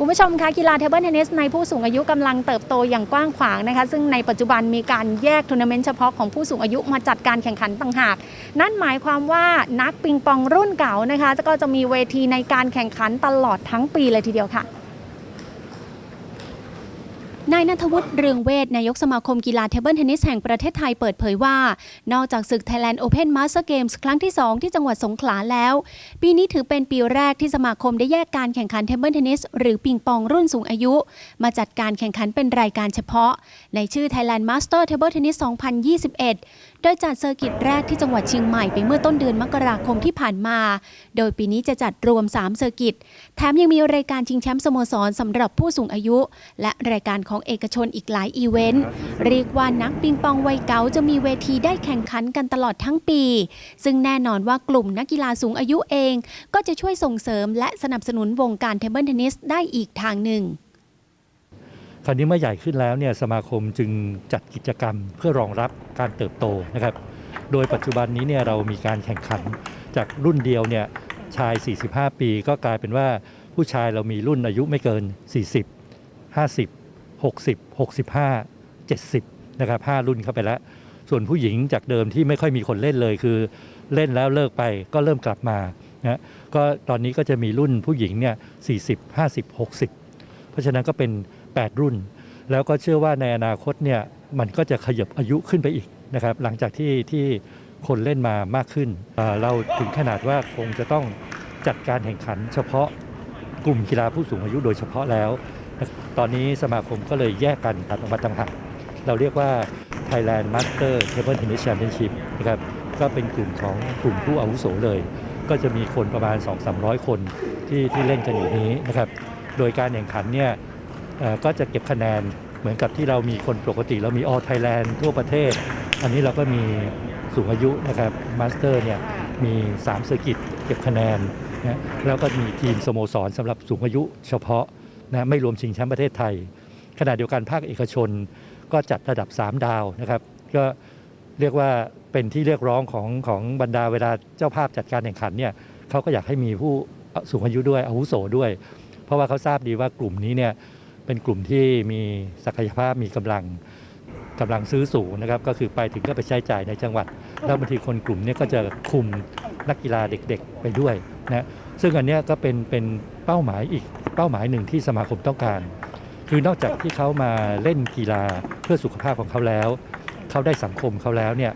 คุณผู้ชมคะกีฬาเทเบิลเทนนิสในผู้สูงอายุกำลังเติบโตอย่างกว้างขวางนะคะ ซึ่งในปัจจุบันมีการแยกทัวร์นาเมนต์เฉพาะของผู้สูงอายุมาจัดการแข่งขันต่างหาก นั่นหมายความว่านักปิงปองรุ่นเก่านะคะก็จะมีเวทีในการแข่งขันตลอดทั้งปีเลยทีเดียวค่ะ นายนัทวุฒิเรืองเวทนายกสมาคมกีฬาเทเบิลเทนนิสแห่งประเทศไทยเปิดเผยว่า นอกจากศึก Thailand Open Master Games ครั้งที่ 2 ที่จังหวัดสงขลาแล้ว ปีนี้ถือเป็นปีแรกที่สมาคมได้แยกการแข่งขันเทเบิลเทนนิสหรือปิงปองรุ่นสูงอายุ มาจัดการแข่งขันเป็นรายการเฉพาะ ในชื่อ Thailand Master Table Tennis 2021โดยจัดเซอร์กิตแรกที่จังหวัดเชียงใหม่ไปเมื่อต้นเดือนมกราคมที่ผ่านมา โดยปีนี้จะจัดรวม 3 เซอร์กิต แถมยังมีรายการชิงแชมป์สโมสรสำหรับผู้สูงอายุ และรายการของเอกชนอีกหลายอีเวนต์ เรียกว่านักปิงปองวัยเก๋าจะมีเวทีได้แข่งขันกันตลอดทั้งปี ซึ่งแน่นอนว่ากลุ่มนักกีฬาสูงอายุเอง ก็จะช่วยส่งเสริมและสนับสนุนวงการเทเบิลเทนนิสได้อีกทางหนึ่ง ราวนี้เมื่อใหญ่ขึ้นแล้วเนี่ยสมาคมจึงจัดกิจกรรมเพื่อรองรับการเติบโตนะครับ โดยปัจจุบันนี้เนี่ยเรามีการแข่งขันจากรุ่นเดียวเนี่ยชาย 45 ปีก็กลายเป็นว่าผู้ชายเรามีรุ่นอายุไม่เกิน 40 50 60 65 70นะครับ5รุ่นเข้าไปแล้ว ส่วนผู้หญิงจากเดิมที่ไม่ค่อยมีคนเล่นเลยคือ เล่นแล้วเลิกไปก็เริ่มกลับมานะก็ตอนนี้ก็จะมีรุ่นผู้หญิงเนี่ย40 50 60 เพราะฉะนั้นก็เป็น 8 รุ่น แล้วก็เชื่อว่าในอนาคตเนี่ยมันก็จะขยับอายุขึ้นไปอีกนะครับหลังจากที่ที่คนเล่นมามากขึ้นเเราถึงขนาดว่าคงจะต้องจัดการแข่งขัน เฉพาะกลุ่มกีฬาผู้สูงอายุโดยเฉพาะแล้ว ตอนนี้สมาคมก็เลยแยกกันตัดออกมาต่างหากเราเรียกว่า Thailand Master Table Tennis Championship นะครับก็เป็นกลุ่มของกลุ่มผู้อาวุโสเลย ก็จะมีคนประมาณ 2-300 คนที่ที่เล่นกันอยู่นี้นะครับ โดยการแข่งขันเนี่ย ก็จะเก็บคะแนนเหมือนกับที่เรามีคนปกติ เรามี All Thailand ทั่วประเทศ อันนี้เราก็มีสูงอายุนะครับมาสเตอร์เนี่ยมี3เซอร์กิตเก็บคะแนนนะแล้วก็มีทีมสโมสรสำหรับสูงอายุเฉพาะนะไม่รวมชิงแชมป์ประเทศไทย ขณะเดียวกันภาคเอกชนก็จัดระดับ 3 ดาวนะครับ ก็เรียกว่าเป็นที่เรียกร้องของของบรรดาเวลาเจ้าภาพจัดการแข่งขันเนี่ยเขาก็อยากให้มีผู้สูงอายุด้วยอาวุโสด้วย เพราะว่าเขาทราบดีว่ากลุ่มนี้เนี่ย เป็นกลุ่มที่มีศักยภาพมีกำลังกำลังซื้อสูงนะครับ ก็คือไปถึงก็ไปใช้จ่ายในจังหวัด แล้วบางทีคนกลุ่มนี้ก็จะคุมนักกีฬาเด็กๆไปด้วยนะซึ่งอันนี้ก็เป็นเป็นเป้าหมายอีกเป้าหมายหนึ่งที่สมาคมต้องการ คือนอกจากที่เขามาเล่นกีฬาเพื่อสุขภาพของเขาแล้ว เขาได้สังคมเขาแล้วเนี่ย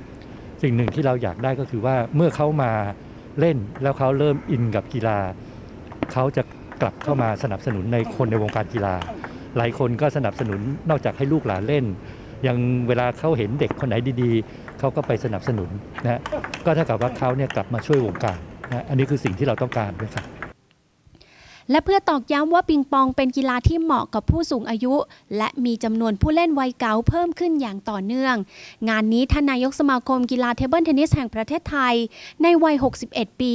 สิ่งหนึ่งที่เราอยากได้ก็คือว่าเมื่อเขามาเล่นแล้วเขาเริ่มอินกับกีฬา เขาจะกลับเข้ามาสนับสนุนในคนในวงการกีฬา หลายคนก็สนับสนุนนอกจากให้ลูกหลานเล่น ยังเวลาเขาเห็นเด็กคนไหนดีๆ เขาก็ไปสนับสนุนนะก็เท่ากับว่าเขาเนี่ยกลับมาช่วยวงการนะอันนี้คือสิ่งที่เราต้องการด้วยครับ และเพื่อตอกย้ำว่าปิงปองเป็นกีฬาที่เหมาะกับผู้สูงอายุ และมีจำนวนผู้เล่นวัยเก๋าเพิ่มขึ้นอย่างต่อเนื่อง งานนี้ท่านนายกสมาคมกีฬาเทเบิลเทนนิสแห่งประเทศไทย ในวัย 61 ปี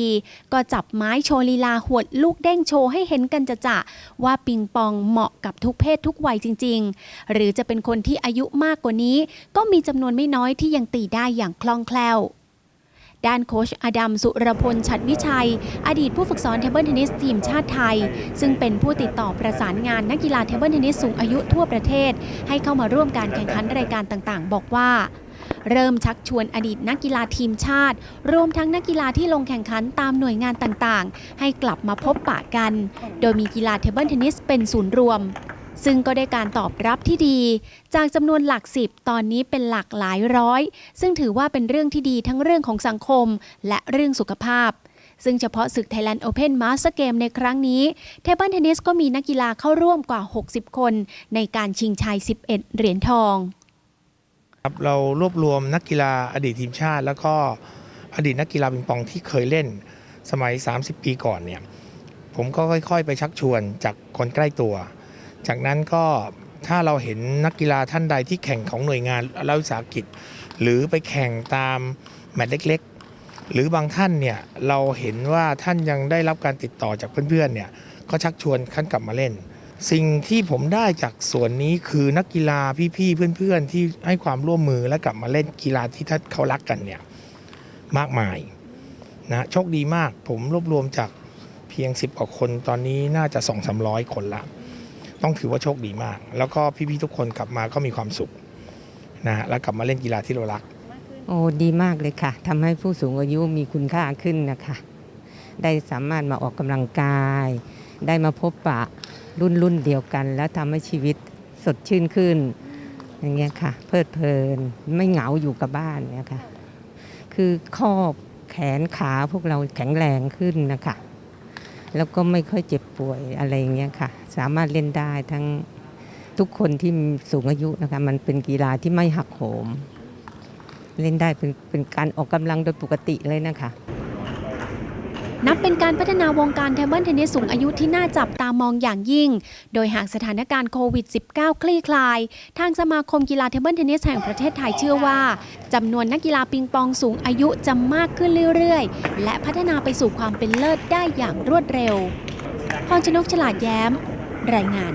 ก็จับไม้โชว์ลีลาหวดลูกเด้งโชว์ให้เห็นกันจะจะว่าปิงปองเหมาะกับทุกเพศทุกวัยจริง ๆ หรือจะเป็นคนที่อายุมากกว่านี้ ก็มีจำนวนไม่น้อยที่ยังตีได้อย่างคล่องแคล่ว ด้านโค้ชอดัมสุรพลชัดวิชัย อดีตผู้ฝึกสอนเทเบิลเทนนิสทีมชาติไทย ซึ่งเป็นผู้ติดต่อประสานงานนักกีฬาเทเบิลเทนนิสสูงอายุทั่วประเทศ ให้เข้ามาร่วมการแข่งขันรายการต่างๆ บอกว่าเริ่มชักชวนอดีตนักกีฬาทีมชาติ รวมทั้งนักกีฬาที่ลงแข่งขันตามหน่วยงานต่างๆ ให้กลับมาพบปะกัน โดยมีกีฬาเทเบิลเทนนิสเป็นศูนย์รวม ซึ่งก็ได้การตอบรับที่ดี จากจำนวนหลักสิบตอนนี้เป็นหลักหลายร้อย ซึ่งถือว่าเป็นเรื่องที่ดีทั้งเรื่องของสังคม และเรื่องสุขภาพ ซึ่งเฉพาะศึก Thailand Open Master Game ในครั้งนี้ เทเบิลเทนนิสก็มีนักกีฬาเข้าร่วมกว่า 60 คน ในการชิงชัย 11 เหรียญทองครับเรารวบรวมนักกีฬาอดีตทีมชาติ แล้วก็อดีตนักกีฬาปิงปองที่เคยเล่นสมัย 30 ปีก่อนเนี่ยผมก็ค่อย ๆ ไปชักชวนจากคนใกล้ตัว จากนั้นก็ถ้าเราเห็นนักกีฬาท่านใดที่แข่งของหน่วยงานรัฐวิสาหกิจ หรือไปแข่งตามแมตช์เล็ก ๆ หรือบางท่านเนี่ยเราเห็นว่าท่านยังได้รับการติดต่อจากเพื่อนๆเนี่ยก็ชักชวนท่านกลับมาเล่น สิ่งที่ผมได้จากส่วนนี้คือนักกีฬาพี่ๆเพื่อนๆ ที่ให้ความร่วมมือและกลับมาเล่นกีฬาที่ท่านเขารักกันเนี่ยมากมายนะโชคดีมากผมรวบรวมจากเพียง 10กว่าคนตอนนี้น่าจะ 2 3 0 0 คนละ ต้องถือว่าโชคดีมาก แล้วก็พี่ๆทุกคนกลับมาก็มีความสุขนะฮะแล้วกลับมาเล่นกีฬาที่เรารัก โอ้ดีมากเลยค่ะทำให้ผู้สูงอายุมีคุณค่าขึ้นนะคะ ได้สามารถมาออกกำลังกาย ได้มาพบปะรุ่นรุ่นเดียวกัน แล้วทำให้ชีวิตสดชื่นขึ้น อย่างเงี้ยค่ะ เพลิดเพลินไม่เหงาอยู่กับบ้านเนี่ยค่ะ คือข้อแขนขาพวกเราแข็งแรงขึ้นนะคะ แล้วก็ไม่ค่อยเจ็บป่วยอะไรอย่างเงี้ยค่ะ สามารถเล่นได้ทั้งทุกคนที่สูงอายุนะคะ มันเป็นกีฬาที่ไม่หักโหม เล่นได้เป็นเป็นการออกกำลังโดยปกติเลยนะคะ นับเป็นการพัฒนาวงการเทเบิลเทนนิสสูงอายุที่น่าจับตามองอย่างยิ่ง โดยหากสถานการณ์โควิด -19 คลี่คลาย ทางสมาคมกีฬาเทเบิลเทนนิสแห่งประเทศไทยเชื่อว่าจำนวนนักกีฬาปิงปองสูงอายุจะมากขึ้นเรื่อยๆ และพัฒนาไปสู่ความเป็นเลิศได้อย่างรวดเร็วพรชนกฉลาดแย้ม รายงาน